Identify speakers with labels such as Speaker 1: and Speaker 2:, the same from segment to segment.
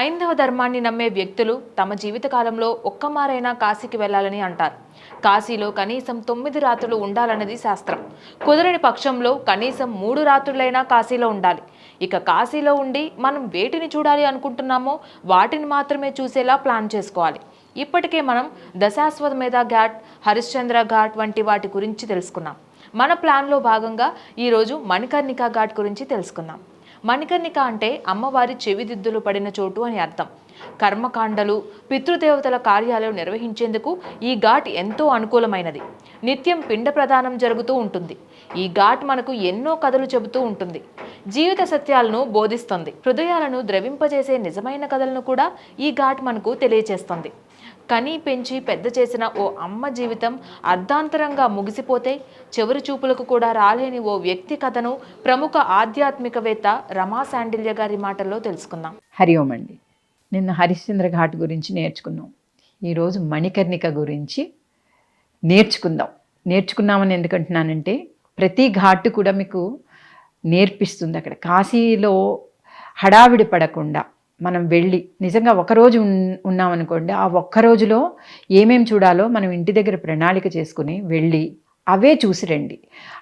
Speaker 1: హైందవ ధర్మాన్ని నమ్మే వ్యక్తులు తమ జీవితకాలంలో ఒక్కమారైనా కాశీకి వెళ్ళాలని అంటారు. కాశీలో కనీసం తొమ్మిది రాత్రులు ఉండాలన్నది శాస్త్రం. కుదరని పక్షంలో కనీసం మూడు రాత్రులైనా కాశీలో ఉండాలి. ఇక కాశీలో ఉండి మనం వేటిని చూడాలి అనుకుంటున్నామో వాటిని మాత్రమే చూసేలా ప్లాన్ చేసుకోవాలి. ఇప్పటికే మనం దశాశ్వమేధ ఘాట్ హరిశ్చంద్ర ఘాట్ వంటి వాటి గురించి తెలుసుకున్నాం. మన ప్లాన్లో భాగంగా ఈరోజు మణికర్ణిక ఘాట్ గురించి తెలుసుకుందాం మణికర్ణిక అంటే అమ్మవారి చెవిదిద్దులు పడిన చోటు అని అర్థం. కర్మకాండలు పితృదేవతల కార్యాలు నిర్వహించేందుకు ఈ ఘాట్ ఎంతో అనుకూలమైనది. నిత్యం పిండ ప్రదానం జరుగుతూ ఉంటుంది. ఈ ఘాట్ మనకు ఎన్నో కథలు చెబుతూ ఉంటుంది. జీవిత సత్యాలను బోధిస్తుంది. హృదయాలను ద్రవింపజేసే నిజమైన కథలను కూడా ఈ ఘాట్ మనకు తెలియచేస్తుంది. కని పెంచి పెద్ద చేసిన ఓ అమ్మ జీవితం అర్ధాంతరంగా ముగిసిపోతే చివరి చూపులకు కూడా రాలేని ఓ వ్యక్తి కథను ప్రముఖ ఆధ్యాత్మికవేత్త రమా శాండిల్య గారి మాటల్లో తెలుసుకుందాం.
Speaker 2: హరి ఓం అండి. నిన్న హరిశ్చంద్ర ఘాట్ గురించి నేర్చుకున్నాం. ఈరోజు మణికర్ణిక గురించి నేర్చుకుందాం. నేర్చుకున్నామని ఎందుకంటున్నానంటే ప్రతి ఘాట్ కూడా మీకు నేర్పిస్తుంది అక్కడ. కాశీలో హడావిడి పడకుండా మనం వెళ్ళి నిజంగా ఒకరోజు ఉన్నామనుకోండి ఆ ఒక్క రోజులో ఏమేమి చూడాలో మనం ఇంటి దగ్గర ప్రణాళిక చేసుకుని వెళ్ళి అవే చూసి రండి.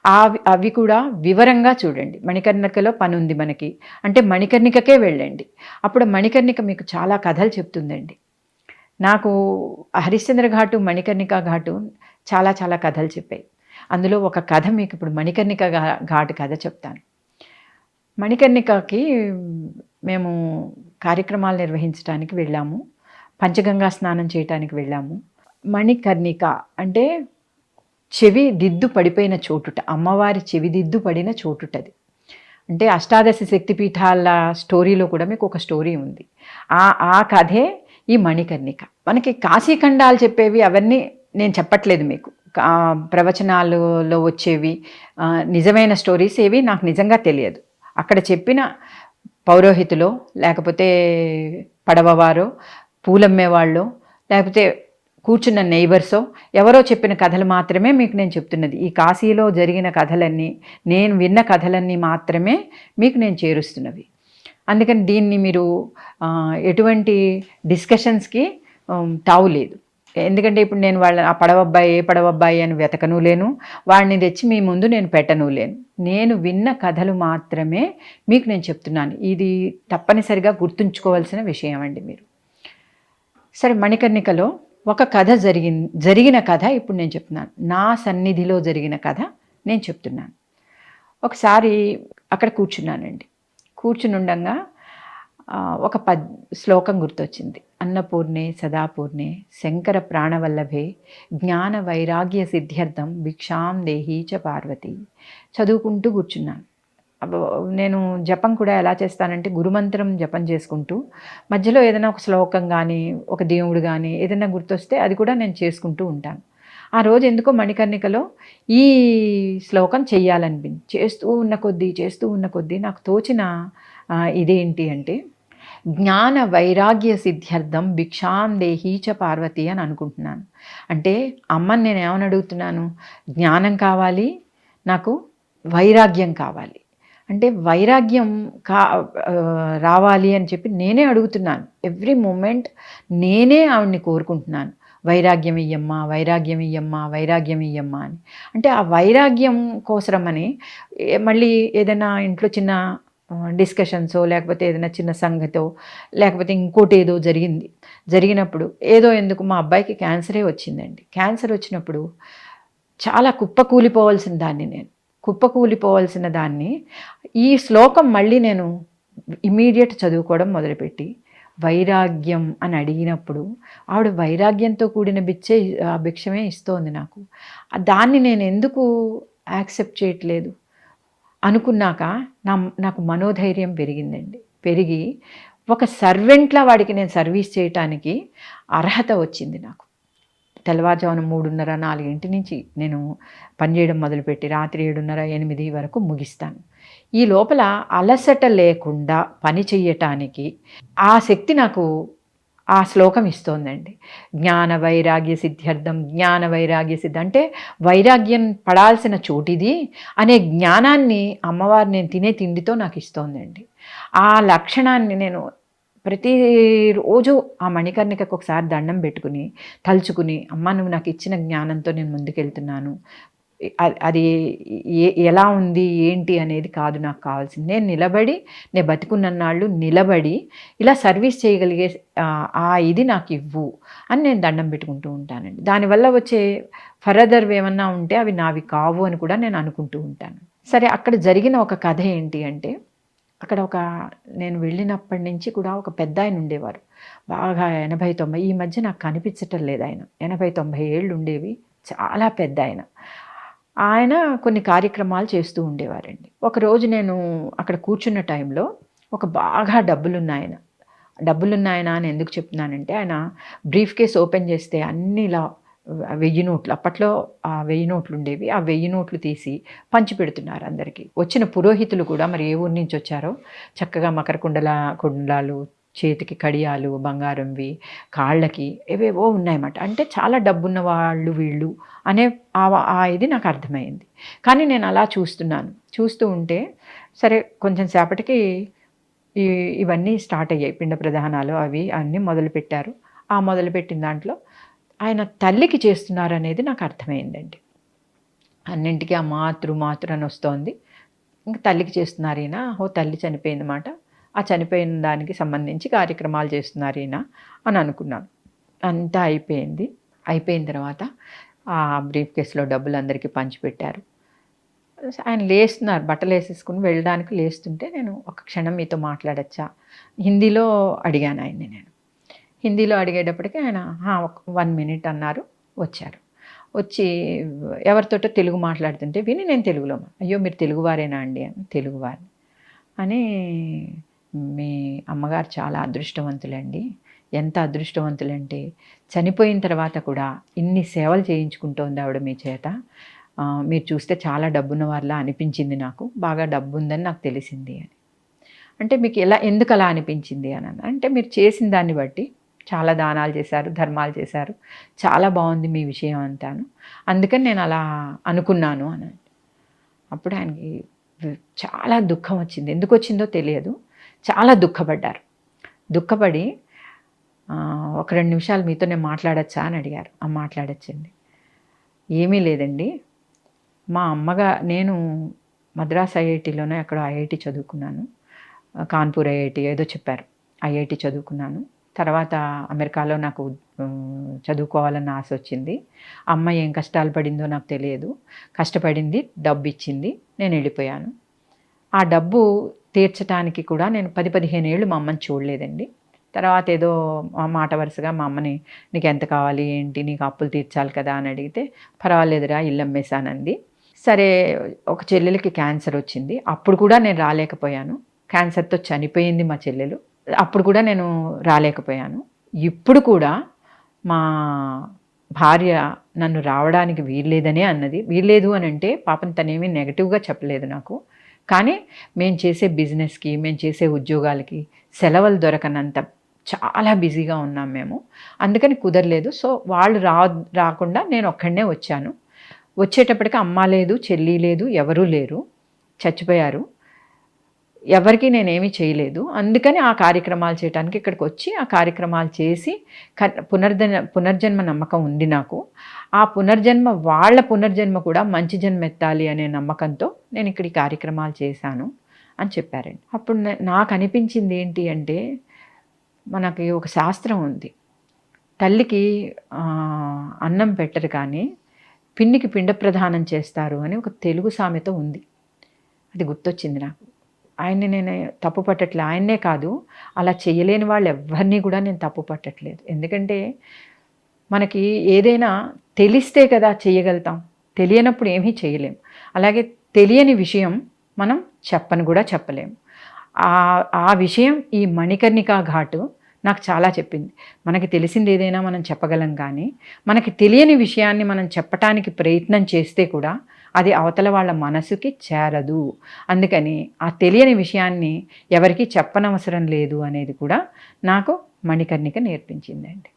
Speaker 2: అవి అవి కూడా వివరంగా చూడండి. మణికర్ణికలో పని ఉంది మనకి. అంటే మణికర్ణికకే వెళ్ళండి. అప్పుడు మణికర్ణిక మీకు చాలా కథలు చెప్తుందండి. నాకు హరిశ్చంద్ర ఘాటు మణికర్ణిక ఘాటు చాలా చాలా కథలు చెప్పాయి. అందులో ఒక కథ మీకు ఇప్పుడు మణికర్ణిక ఘా- ఘాటు కథ చెప్తాను. మణికర్ణికకి మేము కార్యక్రమాలు నిర్వహించడానికి వెళ్ళాము. పంచగంగా స్నానం చేయటానికి వెళ్ళాము. మణికర్ణిక అంటే చెవి దిద్దు పడిపోయిన చోటుట అమ్మవారి చెవి దిద్దు పడిన చోటుటది. అంటే అష్టాదశ శక్తిపీఠాల స్టోరీలో కూడా మీకు ఒక స్టోరీ ఉంది. ఆ ఆ కథే ఈ మణికర్ణిక. మనకి కాశీఖండాలు చెప్పేవి అవన్నీ నేను చెప్పట్లేదు మీకు. ప్రవచనాలలో వచ్చేవి నిజమైన స్టోరీస్ ఏవి నాకు నిజంగా తెలియదు. అక్కడ చెప్పిన పౌరోహితులో లేకపోతే పడవవారో పూలమ్మేవాళ్ళు లేకపోతే కూర్చున్న నైబర్సో ఎవరో చెప్పిన కథలు మాత్రమే మీకు నేను చెప్తున్నది. ఈ కాశీలో జరిగిన కథలన్నీ నేను విన్న కథలన్నీ మాత్రమే మీకు నేను చేరుస్తున్నవి. అందుకని దీన్ని మీరు ఎటువంటి డిస్కషన్స్కి తావు లేదు ఎందుకంటే ఇప్పుడు నేను వాళ్ళ ఆ పడవబ్బాయి ఏ పడవబ్బాయి అని వెతకను లేను. వాడిని తెచ్చి మీ ముందు నేను పెట్టను లేను. నేను విన్న కథలు మాత్రమే మీకు నేను చెప్తున్నాను. ఇది తప్పనిసరిగా గుర్తుంచుకోవాల్సిన విషయం అండి మీరు. సరే మణికర్ణికలో ఒక కథ జరిగి జరిగిన కథ ఇప్పుడు నేను చెప్తున్నాను. నా సన్నిధిలో జరిగిన కథ నేను చెప్తున్నాను. ఒకసారి అక్కడ కూర్చున్నానండి. కూర్చుని ఉండంగా ఒక పద్ శ్లోకం గుర్తొచ్చింది. అన్నపూర్ణే సదాపూర్ణే శంకర ప్రాణవల్లభే జ్ఞాన వైరాగ్య సిద్ధ్యర్థం భిక్షాం దేహీ చ పార్వతి. చదువుకుంటూ కూర్చున్నాను. నేను జపం కూడా ఎలా చేస్తానంటే గురుమంత్రం జపం చేసుకుంటూ మధ్యలో ఏదైనా ఒక శ్లోకం కానీ ఒక దేవుడు కానీ ఏదైనా గుర్తొస్తే అది కూడా నేను చేసుకుంటూ ఉంటాను. ఆ రోజు ఎందుకో మణికర్ణికలో ఈ శ్లోకం చెయ్యాలనిపించి చేస్తూ ఉన్న కొద్దీ చేస్తూ ఉన్న కొద్దీ నాకు తోచిన ఇదేంటి అంటే జ్ఞాన వైరాగ్య సిద్ధ్యర్థం భిక్షాం దేహీ చ పార్వతి అని అనుకుంటున్నాను. అంటే అమ్మని నేను ఏమని అడుగుతున్నాను? జ్ఞానం కావాలి నాకు వైరాగ్యం కావాలి. అంటే వైరాగ్యం కా రావాలి అని చెప్పి నేనే అడుగుతున్నాను. ఎవ్రీ మూమెంట్ నేనే ఆవిడ్ని కోరుకుంటున్నాను. వైరాగ్యం ఇయ్యమ్మా వైరాగ్యం ఇయ్యమ్మా వైరాగ్యం ఇయ్యమ్మా అని. అంటే ఆ వైరాగ్యం కోసరమని మళ్ళీ ఏదైనా ఇంట్లో చిన్న డిస్కషన్సో లేకపోతే ఏదైనా చిన్న సంగతో లేకపోతే ఇంకోటి ఏదో జరిగింది. జరిగినప్పుడు ఏదో ఎందుకు మా అబ్బాయికి క్యాన్సరే వచ్చిందండి. క్యాన్సర్ వచ్చినప్పుడు చాలా కుప్పకూలిపోవాల్సిన దాన్ని నేను. కుప్పకూలిపోవాల్సిన దాన్ని ఈ శ్లోకం మళ్ళీ నేను ఇమీడియట్ చదువుకోవడం మొదలుపెట్టి వైరాగ్యం అని అడిగినప్పుడు ఆవిడ వైరాగ్యంతో కూడిన బిచ్చే ఆ భిక్షమే ఇస్తోంది నాకు. దాన్ని నేను ఎందుకు యాక్సెప్ట్ చేయట్లేదు? అనుకున్నాక నా నాకు మనోధైర్యం పెరిగిందండి. పెరిగి ఒక సర్వెంట్లా వాడికి నేను సర్వీస్ చేయటానికి అర్హత వచ్చింది నాకు. తెల్లవారుజామున మూడున్నర నాలుగింటి నుంచి నేను పనిచేయడం మొదలుపెట్టి రాత్రి ఏడున్నర ఎనిమిది వరకు ముగిస్తాను. ఈ లోపల అలసట లేకుండా పని చెయ్యటానికి ఆ శక్తి నాకు ఆ శ్లోకం ఇస్తోందండి. జ్ఞాన వైరాగ్య సిద్ధ్యర్థం జ్ఞాన వైరాగ్య సిద్ధి అంటే వైరాగ్యం పడాల్సిన చోటిది అనే జ్ఞానాన్ని అమ్మవారు నేను తినే తిండితో నాకు ఇస్తోందండి. ఆ లక్షణాన్ని నేను ప్రతిరోజు ఆ మణికర్ణికకు ఒకసారి దండం పెట్టుకుని తలుచుకుని అమ్మ నువ్వు నాకు ఇచ్చిన జ్ఞానంతో నేను ముందుకెళ్తున్నాను. అది ఏ ఎలా ఉంది ఏంటి అనేది కాదు నాకు కావాల్సింది. నేను నిలబడి నేను బతికున్నన్నాళ్ళు నిలబడి ఇలా సర్వీస్ చేయగలిగే ఆ, ఆ ఇది నాకు ఇవ్వు అని నేను దండం పెట్టుకుంటూ ఉంటానండి. దానివల్ల వచ్చే ఫర్దర్ ఏమన్నా ఉంటే అవి నావి కావు అని కూడా నేను అనుకుంటూ ఉంటాను. సరే అక్కడ జరిగిన ఒక కథ ఏంటి అంటే అక్కడ ఒక నేను వెళ్ళినప్పటి నుంచి కూడా ఒక పెద్ద ఆయన ఉండేవారు. బాగా ఎనభై తొంభై ఈ మధ్య నాకు కనిపించటం లేదు ఆయన. ఎనభై తొంభై ఏళ్ళు ఉండేవి. చాలా పెద్ద ఆయన. ఆయన కొన్ని కార్యక్రమాలు చేస్తూ ఉండేవారండి. ఒకరోజు నేను అక్కడ కూర్చున్న టైంలో ఒక బాగా డబ్బులున్న ఆయన డబ్బులున్న ఆయన అని ఎందుకు చెప్తున్నానంటే ఆయన బ్రీఫ్ కేస్ ఓపెన్ చేస్తే అన్ని ఇలా వెయ్యి నోట్లు అప్పట్లో ఆ వెయ్యి నోట్లు ఉండేవి. ఆ వెయ్యి నోట్లు తీసి పంచి పెడుతున్నారు అందరికీ. వచ్చిన పురోహితులు కూడా మరి ఏ ఊరి నుంచి వచ్చారో? చక్కగా మకర కుండల కుండలాలు చేతికి కడియాలు బంగారంవి కాళ్ళకి ఏవేవో ఉన్నాయన్నమాట. అంటే చాలా డబ్బున్న వాళ్ళు వీళ్ళు అనే ఆ ఆ ఇది నాకు అర్థమైంది. కానీ నేను అలా చూస్తున్నాను. చూస్తూ ఉంటే సరే కొంచెం సేపటికి ఈ ఇవన్నీ స్టార్ట్ అయ్యాయి. పిండ ప్రధానాలు అవి అన్నీ మొదలుపెట్టారు. ఆ మొదలుపెట్టిన దాంట్లో ఆయన తల్లికి చేస్తున్నారు అనేది నాకు అర్థమైందండి. అన్నింటికి ఆ మాతృ మాతృ అని వస్తోంది. ఇంకా తల్లికి చేస్తున్నారు ఈయన. ఓ తల్లి చనిపోయిందన్నమాట. ఆ చనిపోయిన దానికి సంబంధించి కార్యక్రమాలు చేస్తున్నారు ఈయన అని అనుకున్నాను. అంతా అయిపోయింది. అయిపోయిన తర్వాత ఆ బ్రీఫ్ కేసులో డబ్బులు అందరికీ పంచిపెట్టారు. ఆయన లేస్తున్నారు. బట్టలు వేసేసుకుని వెళ్ళడానికి లేస్తుంటే నేను ఒక క్షణం మీతో మాట్లాడచ్చా? హిందీలో అడిగాను ఆయన్ని నేను. హిందీలో అడిగేటప్పటికి ఆయన ఒక వన్ మినిట్ అన్నారు. వచ్చారు. వచ్చి ఎవరితోటో తెలుగు మాట్లాడుతుంటే విని నేను తెలుగులో అయ్యో మీరు తెలుగువారేనా అండి? అని తెలుగువారిని అని మీ అమ్మగారు చాలా అదృష్టవంతులండి. ఎంత అదృష్టవంతులంటే చనిపోయిన తర్వాత కూడా ఇన్ని సేవలు చేయించుకుంటోంది ఆవిడ మీ చేత. మీరు చూస్తే చాలా డబ్బున్న వాళ్ళ అనిపించింది నాకు. బాగా డబ్బు ఉందని నాకు తెలిసింది అని. అంటే మీకు ఎలా ఎందుకు అలా అనిపించింది అని అంటే మీరు చేసిన దాన్ని బట్టి చాలా దానాలు చేశారు ధర్మాలు చేశారు. చాలా బాగుంది మీ విషయం అంతాను. అందుకని నేను అలా అనుకున్నాను అని. అప్పుడు ఆయనకి చాలా దుఃఖం వచ్చింది. ఎందుకు వచ్చిందో తెలియదు. చాలా దుఃఖపడ్డారు. దుఃఖపడి ఒక రెండు నిమిషాలు మీతో నేను మాట్లాడచ్చా? అని అడిగారు. ఆ మాట్లాడచ్చండి ఏమీ లేదండి. మా అమ్మగా నేను మద్రాస్ ఐఐటిలోనే అక్కడ ఐఐటి చదువుకున్నాను. కాన్పూర్ ఐఐటి ఏదో చెప్పారు. ఐఐటి చదువుకున్నాను. తర్వాత అమెరికాలో నాకు చదువుకోవాలన్న ఆశ వచ్చింది. అమ్మ ఏం కష్టాలు పడిందో నాకు తెలియదు. కష్టపడింది డబ్బు ఇచ్చింది నేను వెళ్ళిపోయాను. ఆ డబ్బు తీర్చడానికి కూడా నేను పది పదిహేను ఏళ్ళు మా అమ్మని చూడలేదండి. తర్వాత ఏదో మాట వరుసగా మా అమ్మని నీకు ఎంత కావాలి? ఏంటి? నీకు అప్పులు తీర్చాలి కదా? అని అడిగితే పర్వాలేదురా ఇల్లు అమ్మేశానంది. సరే ఒక చెల్లెలకి క్యాన్సర్ వచ్చింది. అప్పుడు కూడా నేను రాలేకపోయాను. క్యాన్సర్తో చనిపోయింది మా చెల్లెలు. అప్పుడు కూడా నేను రాలేకపోయాను. ఇప్పుడు కూడా మా భార్య నన్ను రావడానికి వీల్లేదనే అన్నది. వీల్లేదు అని అంటే పాపం తనేమీ నెగటివ్గా చెప్పలేదు నాకు. కానీ మేము చేసే బిజినెస్కి మేము చేసే ఉద్యోగాలకి సెలవులు దొరకనంత చాలా బిజీగా ఉన్నాం మేము. అందుకని కుదరలేదు. సో వాళ్ళు రా రాకుండా నేను ఒక్కడనే వచ్చాను. వచ్చేటప్పటికి అమ్మ లేదు చెల్లి లేదు ఎవరూ లేరు. చచ్చిపోయారు. ఎవరికి నేనేమి చేయలేదు. అందుకని ఆ కార్యక్రమాలు చేయడానికి ఇక్కడికి వచ్చి ఆ కార్యక్రమాలు చేసి క- పునర్జన్మ పునర్జన్మ నమ్మకం ఉంది నాకు. ఆ పునర్జన్మ వాళ్ళ పునర్జన్మ కూడా మంచి జన్మ ఎత్తాలి అనే నమ్మకంతో నేను ఇక్కడ ఈ కార్యక్రమాలు చేశాను అని చెప్పారండి. అప్పుడు నాకు అనిపించింది ఏంటి అంటే మనకి ఒక శాస్త్రం ఉంది. తల్లికి అన్నం పెట్టరు కానీ పిండికి పిండ ప్రదానం చేస్తారు అని ఒక తెలుగు సామెత ఉంది. అది గుర్తొచ్చింది నాకు. ఆయన్ని నేను తప్పు పట్టట్లేదు ఆయన్నే కాదు అలా చేయలేని వాళ్ళు ఎవరిని కూడా నేను తప్పు పట్టట్లేదు. ఎందుకంటే మనకి ఏదైనా తెలిస్తే కదా చేయగలుగుతాం తెలియనప్పుడు ఏమీ చేయలేం అలాగే తెలియని విషయం మనం చెప్పని కూడా చెప్పలేము ఆ ఆ విషయం ఈ మణికర్ణికా ఘాటు నాకు చాలా చెప్పింది. మనకి తెలిసింది ఏదైనా మనం చెప్పగలం కానీ మనకి తెలియని విషయాన్ని మనం చెప్పటానికి ప్రయత్నం చేస్తే కూడా అది అవతల వాళ్ళ మనసుకి చేరదు. అందుకని ఆ తెలియని విషయాన్ని ఎవరికి చెప్పనవసరం లేదు అనేది కూడా నాకు మణికర్ణిక నేర్పించిందండి.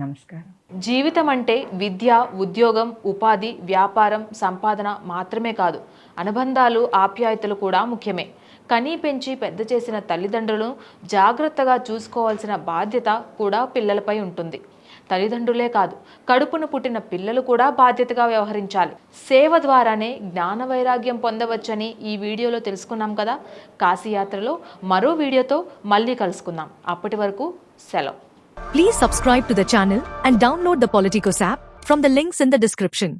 Speaker 2: నమస్కారం.
Speaker 1: జీవితం అంటే విద్య ఉద్యోగం ఉపాధి వ్యాపారం సంపాదన మాత్రమే కాదు. అనుబంధాలు ఆప్యాయతలు కూడా ముఖ్యమే. కనీ పెంచి పెద్ద చేసిన తల్లిదండ్రులను జాగ్రత్తగా చూసుకోవాల్సిన బాధ్యత కూడా పిల్లలపై ఉంటుంది. తల్లిదండ్రులే కాదు కడుపును పుట్టిన పిల్లలు కూడా బాధ్యతగా వ్యవహరించాలి. సేవ ద్వారానే జ్ఞాన వైరాగ్యం పొందవచ్చని ఈ వీడియోలో తెలుసుకున్నాం కదా? కాశీయాత్రలో మరో వీడియోతో మళ్ళీ కలుసుకుందాం. అప్పటి వరకు సెలవు.
Speaker 3: Please subscribe to the channel and download the Politicos app from the links in the description